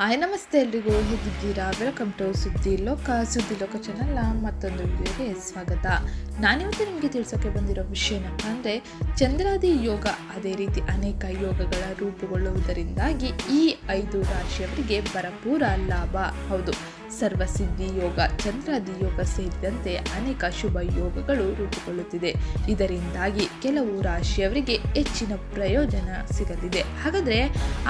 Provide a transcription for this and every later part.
Hi, ನಮಸ್ತೆ ಎಲ್ರಿಗೂ. ಹೇಗಿದ್ದೀರಾ? ವೆಲ್ಕಮ್ ಟು ಸುದ್ದಿ ಲೋಕ ಸುದ್ದಿ ಲೋಕ ಚಾನಲ್ನ ಮತ್ತೊಂದು ವಿಡಿಯೋಗೆ ಸ್ವಾಗತ. ನಾನಿವತ್ತು ನಿಮಗೆ ತಿಳಿಸೋಕೆ ಬಂದಿರೋ ವಿಷಯ ಏನಪ್ಪ ಅಂದರೆ, ಚಂದ್ರಾದಿ ಯೋಗ ಅದೇ ರೀತಿ ಅನೇಕ ಯೋಗಗಳ ರೂಪುಗೊಳ್ಳುವುದರಿಂದಾಗಿ ಈ ಐದು ರಾಶಿಯವರಿಗೆ ಭರಪೂರ ಲಾಭ. ಹೌದು. ಸರ್ವಸಿದ್ಧಿ ಯೋಗ, ಚಂದ್ರಾದಿ ಯೋಗ ಸೇರಿದಂತೆ ಅನೇಕ ಶುಭ ಯೋಗಗಳು ರೂಪುಗೊಳ್ಳುತ್ತಿದೆ. ಇದರಿಂದಾಗಿ ಕೆಲವು ರಾಶಿಯವರಿಗೆ ಹೆಚ್ಚಿನ ಪ್ರಯೋಜನ ಸಿಗಲಿದೆ. ಹಾಗಾದ್ರೆ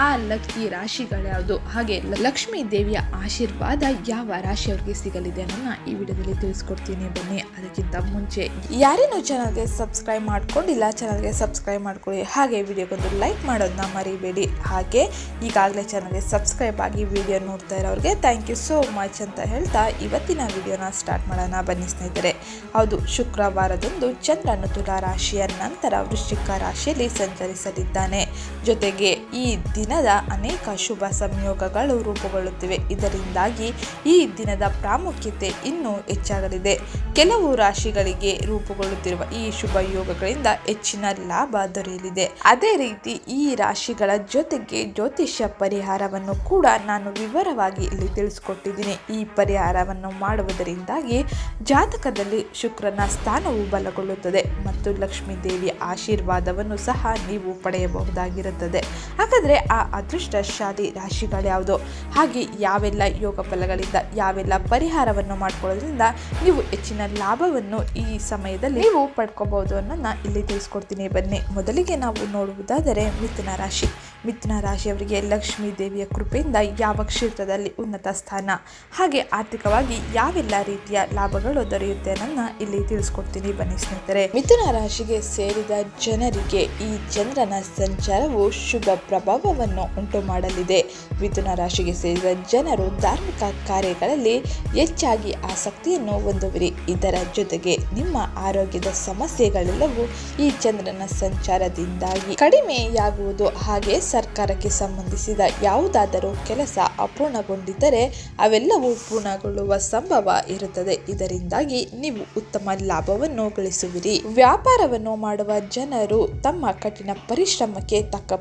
ಆ ಲಕ್ಕಿ ರಾಶಿಗಳ್ಯಾವುದು? ಹಾಗೆ ಲಕ್ಷ್ಮೀ ದೇವಿಯ ಆಶೀರ್ವಾದ ಯಾವ ರಾಶಿಯವರಿಗೆ ಸಿಗಲಿದೆ ಅನ್ನೋದನ್ನ ಈ ವಿಡಿಯೋದಲ್ಲಿ ತಿಳಿಸ್ಕೊಡ್ತೀನಿ. ಬನ್ನಿ, ಅದಕ್ಕಿಂತ ಮುಂಚೆ ಯಾರೇನು ಚಾನಲ್ಗೆ ಸಬ್ಸ್ಕ್ರೈಬ್ ಮಾಡ್ಕೊಂಡಿಲ್ಲ ಚಾನಲ್ಗೆ ಸಬ್ಸ್ಕ್ರೈಬ್ ಮಾಡ್ಕೊಳ್ಳಿ. ಹಾಗೆ ವಿಡಿಯೋಗೊಂದು ಲೈಕ್ ಮಾಡೋದನ್ನ ಮರಿಬೇಡಿ. ಹಾಗೆ ಈಗಾಗಲೇ ಚಾನಲ್ಗೆ ಸಬ್ಸ್ಕ್ರೈಬ್ ಆಗಿ ವಿಡಿಯೋ ನೋಡ್ತಾ ಇರೋರಿಗೆ ಥ್ಯಾಂಕ್ ಯು ಸೋ ಮಚ್ ಅಂತ ಹೇಳ್ತಾ ಇವತ್ತಿನ ವಿಡಿಯೋನ ಸ್ಟಾರ್ಟ್ ಮಾಡೋಣ. ಬನ್ನಿ ಸ್ನೇಹಿತರೆ, ಹೌದು, ಶುಕ್ರವಾರದಂದು ಚಂದ್ರನು ತುಲಾ ರಾಶಿಯ ನಂತರ ವೃಶ್ಚಿಕ ರಾಶಿಯಲ್ಲಿ ಸಂಚರಿಸಲಿದ್ದಾನೆ. ಜೊತೆಗೆ ಈ ದಿನದ ಅನೇಕ ಶುಭ ಸಂಯೋಗಗಳು ರೂಪುಗೊಳ್ಳುತ್ತಿವೆ. ಇದರಿಂದಾಗಿ ಈ ದಿನದ ಪ್ರಾಮುಖ್ಯತೆ ಇನ್ನೂ ಹೆಚ್ಚಾಗಲಿದೆ. ಕೆಲವು ರಾಶಿಗಳಿಗೆ ರೂಪುಗೊಳ್ಳುತ್ತಿರುವ ಈ ಶುಭ ಯೋಗಗಳಿಂದ ಹೆಚ್ಚಿನ ಲಾಭ ದೊರೆಯಲಿದೆ. ಅದೇ ರೀತಿ ಈ ರಾಶಿಗಳ ಜೊತೆಗೆ ಜ್ಯೋತಿಷ್ಯ ಪರಿಹಾರವನ್ನು ಕೂಡ ನಾನು ವಿವರವಾಗಿ ಇಲ್ಲಿ ತಿಳಿಸ್ಕೊಟ್ಟಿದ್ದೀನಿ. ಈ ಪರಿಹಾರವನ್ನು ಮಾಡುವುದರಿಂದಾಗಿ ಜಾತಕದಲ್ಲಿ ಶುಕ್ರನ ಸ್ಥಾನವು ಬಲಗೊಳ್ಳುತ್ತದೆ ಮತ್ತು ಲಕ್ಷ್ಮೀ ದೇವಿಯ ಆಶೀರ್ವಾದವನ್ನು ಸಹ ನೀವು ಪಡೆಯಬಹುದಾಗಿರುತ್ತದೆ. ಹಾಗಾದರೆ ಆ ಅದೃಷ್ಟಶಾಲಿ ರಾಶಿಗಳ್ಯಾವುದು ಹಾಗೆ ಯಾವೆಲ್ಲ ಯೋಗ ಫಲಗಳಿಂದ, ಯಾವೆಲ್ಲ ಪರಿಹಾರವನ್ನು ಮಾಡ್ಕೊಳ್ಳೋದ್ರಿಂದ ನೀವು ಹೆಚ್ಚಿನ ಲಾಭವನ್ನು ಈ ಸಮಯದಲ್ಲಿ ನೀವು ಪಡ್ಕೋಬಹುದು ಅನ್ನೋದನ್ನ ಇಲ್ಲಿ ತಿಳಿಸ್ಕೊಡ್ತೀನಿ. ಬನ್ನಿ, ಮೊದಲಿಗೆ ನಾವು ನೋಡುವುದಾದರೆ ಮಿಥುನ ರಾಶಿ. ಮಿಥುನ ರಾಶಿಯವರಿಗೆ ಲಕ್ಷ್ಮೀ ದೇವಿಯ ಕೃಪೆಯಿಂದ ಯಾವ ಕ್ಷೇತ್ರದಲ್ಲಿ ಉನ್ನತ ಸ್ಥಾನ, ಹಾಗೆ ಆರ್ಥಿಕವಾಗಿ ಯಾವೆಲ್ಲ ರೀತಿಯ ಲಾಭಗಳು ದೊರೆಯುತ್ತೆ ಅನ್ನ ಇಲ್ಲಿ ತಿಳಿಸ್ಕೊಡ್ತೀನಿ. ಬನ್ನಿ ಸ್ನೇಹಿತರೆ, ಮಿಥುನ ರಾಶಿಗೆ ಸೇರಿದ ಜನರಿಗೆ ಈ ಚಂದ್ರನ ಸಂಚಾರವು ಶುಭ ಪ್ರಭಾವವನ್ನು ಉಂಟು ಮಾಡಲಿದೆ ಮಿಥುನ ರಾಶಿಗೆ ಸೇರಿದ ಜನರು ಧಾರ್ಮಿಕ ಕಾರ್ಯಗಳಲ್ಲಿ ಹೆಚ್ಚಾಗಿ ಆಸಕ್ತಿಯನ್ನು ಹೊಂದುವಿರಿ ಇದರ ಜೊತೆಗೆ ನಿಮ್ಮ ಆರೋಗ್ಯದ ಸಮಸ್ಯೆಗಳೆಲ್ಲವೂ ಈ ಚಂದ್ರನ ಸಂಚಾರದಿಂದಾಗಿ ಕಡಿಮೆಯಾಗುವುದು. ಹಾಗೆ ಸರ್ಕಾರಕ್ಕೆ ಸಂಬಂಧಿಸಿದ ಯಾವುದಾದರೂ ಕೆಲಸ ಅಪೂರ್ಣಗೊಂಡಿದ್ದರೆ ಅವೆಲ್ಲವೂ ಪೂರ್ಣಗೊಳ್ಳುವ ಸಂಭವ ಇರುತ್ತದೆ. ಇದರಿಂದಾಗಿ ನೀವು ಉತ್ತಮ ಲಾಭವನ್ನು ಗಳಿಸುವಿರಿ. ವ್ಯಾಪಾರವನ್ನು ಮಾಡುವ ಜನರು ತಮ್ಮ ಕಠಿಣ ಪರಿಶ್ರಮಕ್ಕೆ ತಕ್ಕ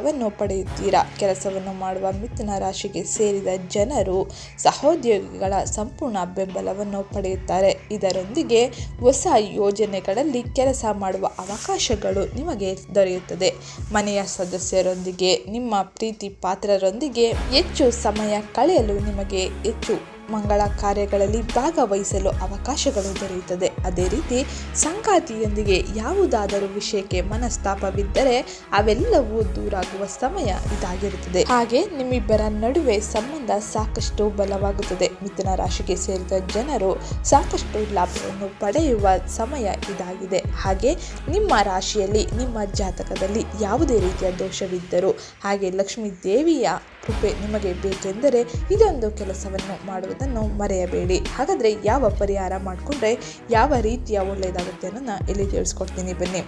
ಪ್ರತಿಫಲವನ್ನು ಪಡೆಯುತ್ತೀರಾ? ಕೆಲಸವನ್ನು ಮಾಡುವ ಮಿಥುನ ರಾಶಿಗೆ ಸೇರಿದ ಜನರು ಸಹೋದ್ಯೋಗಿಗಳ ಸಂಪೂರ್ಣ ಬೆಂಬಲವನ್ನು ಪಡೆಯುತ್ತಾರೆ. ಇದರೊಂದಿಗೆ ಹೊಸ ಯೋಜನೆಗಳಲ್ಲಿ ಕೆಲಸ ಮಾಡುವ ಅವಕಾಶಗಳು ನಿಮಗೆ ದೊರೆಯುತ್ತದೆ. ಮನೆಯ ಸದಸ್ಯರೊಂದಿಗೆ, ನಿಮ್ಮ ಪ್ರೀತಿ ಪಾತ್ರರೊಂದಿಗೆ ಹೆಚ್ಚು ಸಮಯ ಕಳೆಯಲು ನಿಮಗೆ ಹೆಚ್ಚು ಮಂಗಳ ಕಾರ್ಯಗಳಲ್ಲಿ ಭಾಗವಹಿಸಲು ಅವಕಾಶಗಳು ದೊರೆಯುತ್ತದೆ. ಅದೇ ರೀತಿ ಸಂಗಾತಿಯೊಂದಿಗೆ ಯಾವುದಾದರೂ ವಿಷಯಕ್ಕೆ ಮನಸ್ತಾಪವಿದ್ದರೆ ಅವೆಲ್ಲವೂ ದೂರಾಗುವ ಸಮಯ ಇದಾಗಿರುತ್ತದೆ. ಹಾಗೆ ನಿಮ್ಮಿಬ್ಬರ ನಡುವೆ ಸಂಬಂಧ ಸಾಕಷ್ಟು ಬಲವಾಗುತ್ತದೆ. ಮಿಥುನ ರಾಶಿಗೆ ಸೇರಿದ ಜನರು ಸಾಕಷ್ಟು ಲಾಭವನ್ನು ಪಡೆಯುವ ಸಮಯ ಇದಾಗಿದೆ. ಹಾಗೆ ನಿಮ್ಮ ರಾಶಿಯಲ್ಲಿ ನಿಮ್ಮ ಜಾತಕದಲ್ಲಿ ಯಾವುದೇ ರೀತಿಯ ದೋಷವಿದ್ದರೂ ಹಾಗೆ ಲಕ್ಷ್ಮೀ ದೇವಿಯ ಕೃಪೆ ನಿಮಗೆ ಬೇಕೆಂದರೆ ಇದೊಂದು ಕೆಲಸವನ್ನು ಮಾಡುವುದನ್ನು ಮರೆಯಬೇಡಿ. ಹಾಗಾದರೆ ಯಾವ ಪರಿಹಾರ ಮಾಡಿಕೊಂಡ್ರೆ ಯಾವ ರೀತಿಯ ಒಳ್ಳೆಯದಾಗುತ್ತೆ ಅನ್ನೋದನ್ನ ಇಲ್ಲಿ ತಿಳಿಸ್ಕೊಡ್ತೀನಿ ಬನ್ನಿ.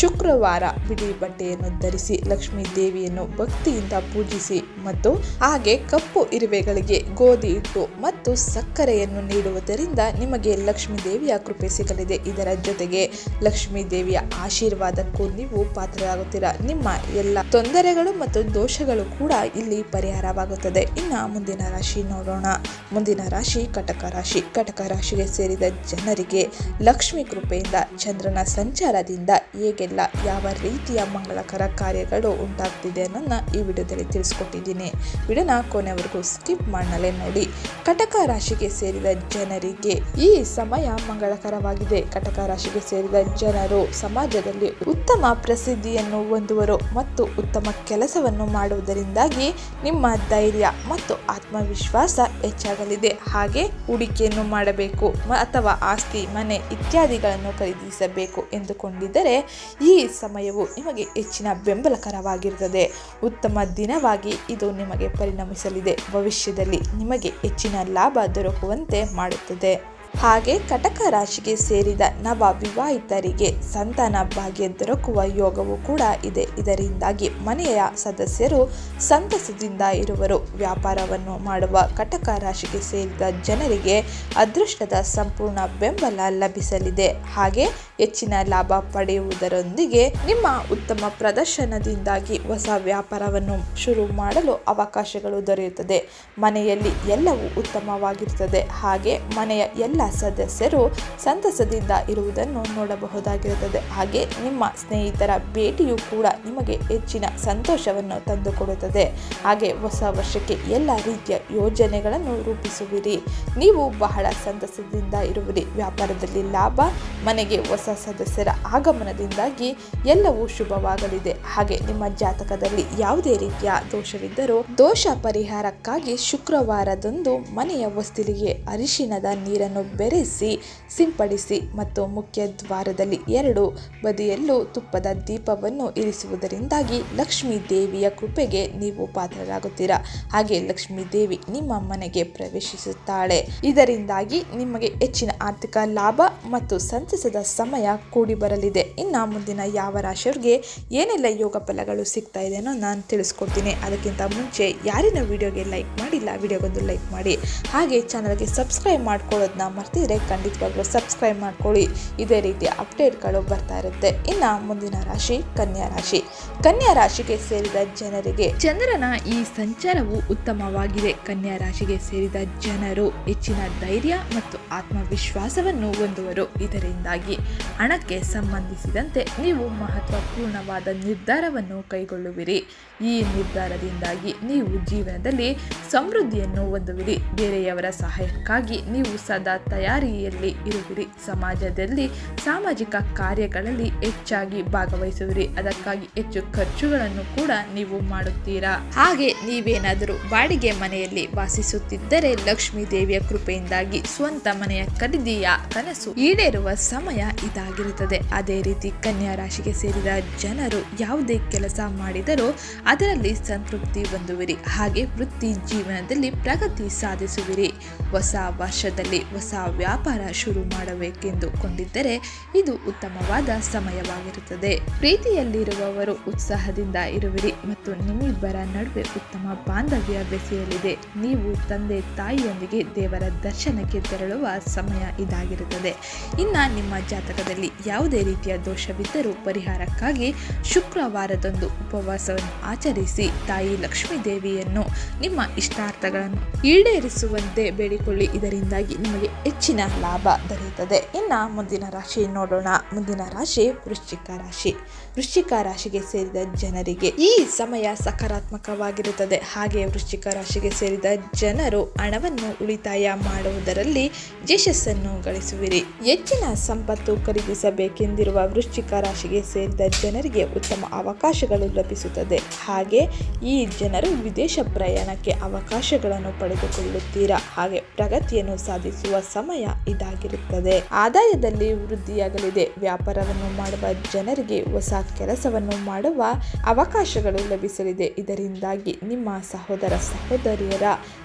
ಶುಕ್ರವಾರ ಬಿಳಿ ಬಟ್ಟೆಯನ್ನು ಧರಿಸಿ ಲಕ್ಷ್ಮೀ ದೇವಿಯನ್ನು ಭಕ್ತಿಯಿಂದ ಪೂಜಿಸಿ ಮತ್ತು ಹಾಗೆ ಕಪ್ಪು ಇರುವೆಗಳಿಗೆ ಗೋಧಿ ಹಿಟ್ಟು ಮತ್ತು ಸಕ್ಕರೆಯನ್ನು ನೀಡುವುದರಿಂದ ನಿಮಗೆ ಲಕ್ಷ್ಮೀ ದೇವಿಯ ಕೃಪೆ ಸಿಗಲಿದೆ. ಇದರ ಜೊತೆಗೆ ಲಕ್ಷ್ಮೀ ದೇವಿಯ ಆಶೀರ್ವಾದಕ್ಕೂ ನೀವು ಪಾತ್ರರಾಗುತ್ತೀರಾ. ನಿಮ್ಮ ಎಲ್ಲ ತೊಂದರೆಗಳು ಮತ್ತು ದೋಷಗಳು ಕೂಡ ಇಲ್ಲಿ ಪರಿಹಾರವಾಗುತ್ತದೆ. ಇನ್ನು ಮುಂದಿನ ರಾಶಿ ನೋಡೋಣ. ಮುಂದಿನ ರಾಶಿ ಕಟಕ ರಾಶಿ. ಕಟಕ ರಾಶಿಗೆ ಸೇರಿದ ಜನರಿಗೆ ಲಕ್ಷ್ಮಿ ಕೃಪೆಯಿಂದ, ಚಂದ್ರನ ಸಂಚಾರದಿಂದ ಹೇಗೆಲ್ಲ ಯಾವ ರೀತಿಯ ಮಂಗಳಕರ ಕಾರ್ಯಗಳು ಉಂಟಾಗ್ತಿದೆ ಅನ್ನೋದನ್ನ ಈ ವಿಡಿಯೋದಲ್ಲಿ ತಿಳಿಸ್ಕೊಟ್ಟಿದ್ದೀನಿ. ವಿಡಿಯೋನ ಕೊನೆವರೆಗೂ ಸ್ಕಿಪ್ ಮಾಡಲೇ ನೋಡಿ. ಕಟಕ ರಾಶಿಗೆ ಸೇರಿದ ಜನರಿಗೆ ಈ ಸಮಯ ಮಂಗಳಕರವಾಗಿದೆ. ಕಟಕ ರಾಶಿಗೆ ಸೇರಿದ ಜನರು ಸಮಾಜದಲ್ಲಿ ಉತ್ತಮ ಪ್ರಸಿದ್ಧಿಯನ್ನು ಹೊಂದುವರು ಮತ್ತು ಉತ್ತಮ ಕೆಲಸವನ್ನು ಮಾಡುವುದರಿಂದಾಗಿ ನಿಮ್ಮ ಧೈರ್ಯ ಮತ್ತು ಆತ್ಮವಿಶ್ವಾಸ ಹೆಚ್ಚಾಗಲಿದೆ. ಹಾಗೆ ಹೂಡಿಕೆಯನ್ನು ಮಾಡಬೇಕು ಅಥವಾ ಆಸ್ತಿ, ಮನೆ ಇತ್ಯಾದಿಗಳನ್ನು ಖರೀದಿಸಬೇಕು ಎಂದುಕೊಂಡಿದ್ದರೆ ಈ ಸಮಯವು ನಿಮಗೆ ಹೆಚ್ಚಿನ ಬೆಂಬಲಕರವಾಗಿರುತ್ತದೆ. ಉತ್ತಮ ದಿನವಾಗಿ ಇದು ನಿಮಗೆ ಪರಿಣಮಿಸಲಿದೆ. ಭವಿಷ್ಯದಲ್ಲಿ ನಿಮಗೆ ಹೆಚ್ಚಿನ ಲಾಭ ದೊರಕುವಂತೆ ಮಾಡುತ್ತದೆ. ಹಾಗೆ ಕಟಕ ರಾಶಿಗೆ ಸೇರಿದ ನವ ವಿವಾಹಿತರಿಗೆ ಸಂತಾನ ಭಾಗ್ಯ ದೊರಕುವ ಯೋಗವೂ ಕೂಡ ಇದೆ. ಇದರಿಂದಾಗಿ ಮನೆಯ ಸದಸ್ಯರು ಸಂತಸದಿಂದ ಇರುವರು. ವ್ಯಾಪಾರವನ್ನು ಮಾಡುವ ಕಟಕ ರಾಶಿಗೆ ಸೇರಿದ ಜನರಿಗೆ ಅದೃಷ್ಟದ ಸಂಪೂರ್ಣ ಬೆಂಬಲ ಲಭಿಸಲಿದೆ. ಹಾಗೆ ಹೆಚ್ಚಿನ ಲಾಭ ಪಡೆಯುವುದರೊಂದಿಗೆ ನಿಮ್ಮ ಉತ್ತಮ ಪ್ರದರ್ಶನದಿಂದಾಗಿ ಹೊಸ ವ್ಯಾಪಾರವನ್ನು ಶುರು ಮಾಡಲು ಅವಕಾಶಗಳು ದೊರೆಯುತ್ತದೆ. ಮನೆಯಲ್ಲಿ ಎಲ್ಲವೂ ಉತ್ತಮವಾಗಿರುತ್ತದೆ. ಹಾಗೆ ಮನೆಯ ಎಲ್ಲ ಸದಸ್ಯರು ಸಂತಸದಿಂದ ಇರುವುದನ್ನು ನೋಡಬಹುದಾಗಿರುತ್ತದೆ. ಹಾಗೆ ನಿಮ್ಮ ಸ್ನೇಹಿತರ ಭೇಟಿಯು ಕೂಡ ನಿಮಗೆ ಹೆಚ್ಚಿನ ಸಂತೋಷವನ್ನು ತಂದುಕೊಡುತ್ತದೆ. ಹಾಗೆ ಹೊಸ ವರ್ಷಕ್ಕೆ ಎಲ್ಲ ರೀತಿಯ ಯೋಜನೆಗಳನ್ನು ರೂಪಿಸುವಿರಿ. ನೀವು ಬಹಳ ಸಂತಸದಿಂದ ಇರುವಿರಿ. ವ್ಯಾಪಾರದಲ್ಲಿ ಲಾಭ, ಮನೆಗೆ ಹೊಸ ಸದಸ್ಯರ ಆಗಮನದಿಂದಾಗಿ ಎಲ್ಲವೂ ಶುಭವಾಗಲಿದೆ. ಹಾಗೆ ನಿಮ್ಮ ಜಾತಕದಲ್ಲಿ ಯಾವುದೇ ರೀತಿಯ ದೋಷವಿದ್ದರೂ ದೋಷ ಪರಿಹಾರಕ್ಕಾಗಿ ಶುಕ್ರವಾರದಂದು ಮನೆಯ ಹೊಸ್ತಿಲಿಗೆ ಅರಿಶಿಣದ ನೀರನ್ನು ಬೆರೆಸಿ, ಸಿಂಪಡಿಸಿ ಮತ್ತು ಮುಖ್ಯ ದ್ವಾರದಲ್ಲಿ ಎರಡು ಬದಿಯಲ್ಲೂ ತುಪ್ಪದ ದೀಪವನ್ನು ಇರಿಸುವುದರಿಂದಾಗಿ ಲಕ್ಷ್ಮೀ ದೇವಿಯ ಕೃಪೆಗೆ ನೀವು ಪಾತ್ರರಾಗುತ್ತೀರಾ? ಹಾಗೆ ಲಕ್ಷ್ಮೀ ದೇವಿ ನಿಮ್ಮ ಮನೆಗೆ ಪ್ರವೇಶಿಸುತ್ತಾಳೆ. ಇದರಿಂದಾಗಿ ನಿಮಗೆ ಹೆಚ್ಚಿನ ಆರ್ಥಿಕ ಲಾಭ ಮತ್ತು ಸಂತಸದ ಸಮಯ ಕೂಡಿ ಬರಲಿದೆ ಇನ್ನು ಮುಂದಿನ ಯಾವ ರಾಶಿಯವರಿಗೆ ಏನೆಲ್ಲ ಯೋಗ ಫಲಗಳು ಸಿಗ್ತಾ ಇದೆ ಅನ್ನೋ ನಾನು ತಿಳಿಸ್ಕೊಡ್ತೀನಿ ಅದಕ್ಕಿಂತ ಮುಂಚೆ ಯಾರಿನ ವಿಡಿಯೋಗೆ ಲೈಕ್ ಮಾಡಿಲ್ಲ, ವಿಡಿಯೋಗೊಂದು ಲೈಕ್ ಮಾಡಿ. ಹಾಗೆ ಚಾನಲ್ಗೆ ಸಬ್ಸ್ಕ್ರೈಬ್ ಮಾಡ್ಕೊಳ್ಳೋದನ್ನ ಮರ್ತಿದ್ರೆ ಖಂಡಿತವಾಗ್ಲೂ ಸಬ್ಸ್ಕ್ರೈಬ್ ಮಾಡ್ಕೊಳ್ಳಿ. ಇದೇ ರೀತಿಯ ಅಪ್ಡೇಟ್ಗಳು ಬರ್ತಾ ಇರುತ್ತೆ. ಇನ್ನು ಮುಂದಿನ ರಾಶಿ ಕನ್ಯಾ ರಾಶಿ. ಕನ್ಯಾ ರಾಶಿಗೆ ಸೇರಿದ ಜನರಿಗೆ ಚಂದ್ರನ ಈ ಸಂಚಾರವು ಉತ್ತಮವಾಗಿದೆ. ಕನ್ಯಾ ರಾಶಿಗೆ ಸೇರಿದ ಜನರು ಹೆಚ್ಚಿನ ಧೈರ್ಯ ಮತ್ತು ಆತ್ಮವಿಶ್ವಾಸವನ್ನು ಹೊಂದುವರು. ಇದರಿಂದಾಗಿ ಹಣಕ್ಕೆ ಸಂಬಂಧಿಸಿದಂತೆ ನೀವು ಮಹತ್ವಪೂರ್ಣವಾದ ನಿರ್ಧಾರವನ್ನು ಕೈಗೊಳ್ಳುವಿರಿ ಈ ನಿರ್ಧಾರದಿಂದಾಗಿ ನೀವು ಜೀವನದಲ್ಲಿ ಸಮೃದ್ಧಿಯನ್ನು ಹೊಂದುವಿರಿ. ಬೇರೆಯವರ ಸಹಾಯಕ್ಕಾಗಿ ನೀವು ಸದಾ ತಯಾರಿಯಲ್ಲಿ ಇರುವಿರಿ. ಸಮಾಜದಲ್ಲಿ ಸಾಮಾಜಿಕ ಕಾರ್ಯಗಳಲ್ಲಿ ಹೆಚ್ಚಾಗಿ ಭಾಗವಹಿಸುವಿರಿ. ಅದಕ್ಕಾಗಿ ಹೆಚ್ಚು ಖರ್ಚುಗಳನ್ನು ಕೂಡ ನೀವು ಮಾಡುತ್ತೀರಾ? ಹಾಗೆ ನೀವೇನಾದರೂ ಬಾಡಿಗೆ ಮನೆಯಲ್ಲಿ ವಾಸಿಸುತ್ತಿದ್ದರೆ ಲಕ್ಷ್ಮೀ ದೇವಿಯ ಕೃಪೆಯಿಂದಾಗಿ ಸ್ವಂತ ಮನೆಯ ಖರೀದಿಯ ಕನಸು ಈಡೇರುವ ಸಮಯ ಇದಾಗಿರುತ್ತದೆ. ಅದೇ ರೀತಿ ಕನ್ಯಾ ರಾಶಿಗೆ ಸೇರಿದ ಜನರು ಯಾವುದೇ ಕೆಲಸ ಮಾಡಿದರೂ ಅದರಲ್ಲಿ ಸಂತೃಪ್ತಿ ಹೊಂದುವಿರಿ. ಹಾಗೆ ವೃತ್ತಿ ಜೀವನದಲ್ಲಿ ಪ್ರಗತಿ ಸಾಧಿಸುವಿರಿ. ಹೊಸ ವರ್ಷದಲ್ಲಿ ಹೊಸ ವ್ಯಾಪಾರ ಶುರು ಮಾಡಬೇಕೆಂದು ಕೊಂಡಿದ್ದರೆ ಇದು ಉತ್ತಮವಾದ ಸಮಯವಾಗಿರುತ್ತದೆ. ಪ್ರೀತಿಯಲ್ಲಿರುವವರು ಉತ್ಸಾಹದಿಂದ ಇರುವಿರಿ ಮತ್ತು ನಿಮ್ಮಿಬ್ಬರ ನಡುವೆ ಉತ್ತಮ ಬಾಂಧವ್ಯ ಬೆಸೆಯಲಿದೆ. ನೀವು ತಂದೆ ತಾಯಿಯೊಂದಿಗೆ ದೇವರ ದರ್ಶನಕ್ಕೆ ತೆರಳುವ ಸಮಯ ಇದಾಗಿರುತ್ತದೆ. ಇನ್ನು ನಿಮ್ಮ ಜಾತಕದಲ್ಲಿ ಯಾವುದೇ ರೀತಿಯ ದೋಷವಿದ್ದರೂ ಪರಿಹಾರಕ್ಕಾಗಿ ಶುಕ್ರವಾರದಂದು ಉಪವಾಸವನ್ನು ಆಚರಿಸಿ ತಾಯಿ ಲಕ್ಷ್ಮೀ ದೇವಿಯನ್ನು ನಿಮ್ಮ ಇಷ್ಟಾರ್ಥಗಳನ್ನು ಈಡೇರಿಸುವಂತೆ ಬೇಡಿಕೊಳ್ಳಿ. ಇದರಿಂದಾಗಿ ನಿಮಗೆ ಹೆಚ್ಚಿನ ಲಾಭ ದೊರೆಯುತ್ತದೆ. ಇನ್ನು ಮುಂದಿನ ರಾಶಿ ನೋಡೋಣ. ಮುಂದಿನ ರಾಶಿ ವೃಶ್ಚಿಕ ರಾಶಿ. ವೃಶ್ಚಿಕ ರಾಶಿಗೆ ಸೇರಿದ ಜನರಿಗೆ ಈ ಸಮಯ ಸಕಾರಾತ್ಮಕವಾಗಿರುತ್ತದೆ. ಹಾಗೆ ವೃಶ್ಚಿಕ ರಾಶಿಗೆ ಸೇರಿದ ಜನರು ಹಣವನ್ನು ಉಳಿತಾಯ ಮಾಡುವುದರಲ್ಲಿ ಯಶಸ್ಸನ್ನು ಗಳಿಸುವಿರಿ. ಹೆಚ್ಚಿನ ಸಂಪತ್ತು ಖರೀದಿಸಬೇಕೆಂದಿರುವ ವೃಶ್ಚಿಕ ರಾಶಿಗೆ ಸೇರಿದ ಜನರಿಗೆ ಉತ್ತಮ ಅವಕಾಶಗಳು ಲಭಿಸುತ್ತದೆ ಹಾಗೆ ಈ ಜನರು ವಿದೇಶ ಪ್ರಯಾಣಕ್ಕೆ ಅವಕಾಶಗಳನ್ನು ಪಡೆದುಕೊಳ್ಳುತ್ತೀರಾ? ಹಾಗೆ ಪ್ರಗತಿಯನ್ನು ಸಾಧಿಸುವ ಸಮಯ ಇದಾಗಿರುತ್ತದೆ. ಆದಾಯದಲ್ಲಿ ವೃದ್ಧಿಯಾಗಲಿದೆ. ವ್ಯಾಪಾರವನ್ನು ಮಾಡುವ ಜನರಿಗೆ ಹೊಸ ಕೆಲಸವನ್ನು ಮಾಡುವ ಅವಕಾಶಗಳು ಲಭಿಸಲಿದೆ. ಇದರಿಂದಾಗಿ ನಿಮ್ಮ ಸಹೋದರ ಸಹೋದರಿಯರ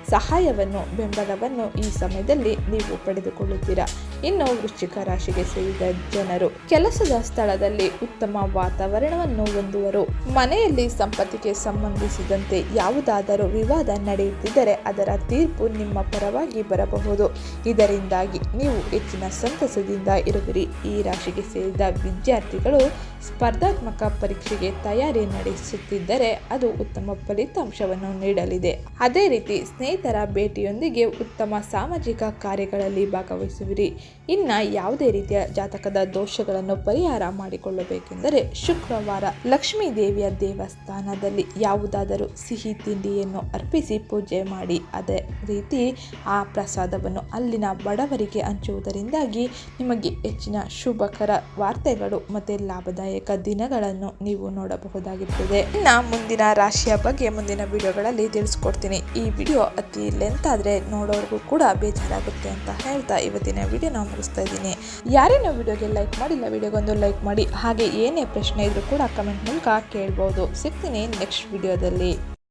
ಸಹಾಯವನ್ನು, ಬೆಂಬಲವನ್ನು ಈ ಸಮಯದಲ್ಲಿ ನೀವು ಪಡೆದುಕೊಳ್ಳುತ್ತೀರಾ? ಇನ್ನು ವೃಶ್ಚಿಕ ರಾಶಿಗೆ ಸೇರಿದ ಜನರು ಕೆಲಸದ ಸ್ಥಳದಲ್ಲಿ ಉತ್ತಮ ವಾತಾವರಣವನ್ನು ಹೊಂದುವರು. ಮನೆಯಲ್ಲಿ ಸಂಪತ್ತಿಗೆ ಸಂಬಂಧಿಸಿದಂತೆ ಯಾವುದಾದರೂ ವಿವಾದ ನಡೆಯುತ್ತಿದ್ದರೆ ಅದರ ತೀರ್ಪು ನಿಮ್ಮ ಪರವಾಗಿ ಬರಬಹುದು. ಇದರಿಂದಾಗಿ ನೀವು ಹೆಚ್ಚಿನ ಸಂತಸದಿಂದ ಇರುವಿರಿ. ಈ ರಾಶಿಗೆ ಸೇರಿದ ವಿದ್ಯಾರ್ಥಿಗಳು ಸ್ಪರ್ಧಾತ್ಮಕ ಪರೀಕ್ಷೆಗೆ ತಯಾರಿ ನಡೆಸುತ್ತಿದ್ದರೆ ಅದು ಉತ್ತಮ ಫಲಿತಾಂಶವನ್ನು ನೀಡಲಿದೆ. ಅದೇ ರೀತಿ ಸ್ನೇಹಿತರ ಭೇಟಿಯೊಂದಿಗೆ ಉತ್ತಮ ಸಾಮಾಜಿಕ ಕಾರ್ಯಗಳಲ್ಲಿ ಭಾಗವಹಿಸುವಿರಿ. ಇನ್ನು ಯಾವುದೇ ರೀತಿಯ ಜಾತಕದ ದೋಷಗಳನ್ನು ಪರಿಹಾರ ಮಾಡಿಕೊಳ್ಳಬೇಕೆಂದರೆ ಶುಕ್ರವಾರ ಲಕ್ಷ್ಮೀ ದೇವಿಯ ದೇವಸ್ಥಾನದಲ್ಲಿ ಯಾವುದಾದರೂ ಸಿಹಿ ತಿಂಡಿಯನ್ನು ಅರ್ಪಿಸಿ ಪೂಜೆ ಮಾಡಿ, ಅದೇ ರೀತಿ ಆ ಪ್ರಸಾದವನ್ನು ಅಲ್ಲಿನ ಬಡವರಿಗೆ ಹಂಚುವುದರಿಂದಾಗಿ ನಿಮಗೆ ಹೆಚ್ಚಿನ ಶುಭಕರ ವಾರ್ತೆಗಳು ಮತ್ತು ಲಾಭದಾಯಕ ದಿನಗಳನ್ನು ನೀವು ನೋಡಬಹುದಾಗಿರ್ತದೆ ಇನ್ನು ಮುಂದಿನ ರಾಶಿಯ ಬಗ್ಗೆ ಮುಂದಿನ ವಿಡಿಯೋಗಳಲ್ಲಿ ತಿಳಿಸ್ಕೊಡ್ತೀನಿ. ಈ ವಿಡಿಯೋ ಅತಿ ಲೆಂತ್ ಆದರೆ ನೋಡೋರಿಗೂ ಕೂಡ ಬೇಜಾರಾಗುತ್ತೆ ಅಂತ ಹೇಳ್ತಾ ಇವತ್ತಿನ ವಿಡಿಯೋನ ಮುಗಿಸ್ತಾ ಇದ್ದೀನಿ. ಯಾರೇನೋ ವಿಡಿಯೋಗೆ ಲೈಕ್ ಮಾಡಿ ಮಾಡಿಲ್ಲ ವಿಡಿಯೋಗೊಂದು ಲೈಕ್ ಮಾಡಿ, ಹಾಗೆ ಏನೇ ಪ್ರಶ್ನೆ ಇದ್ರೂ ಕೂಡ ಕಮೆಂಟ್ ಮೂಲಕ ಕೇಳ್ಬೋದು. ಸಿಗ್ತೀನಿ ನೆಕ್ಸ್ಟ್ ವಿಡಿಯೋದಲ್ಲಿ.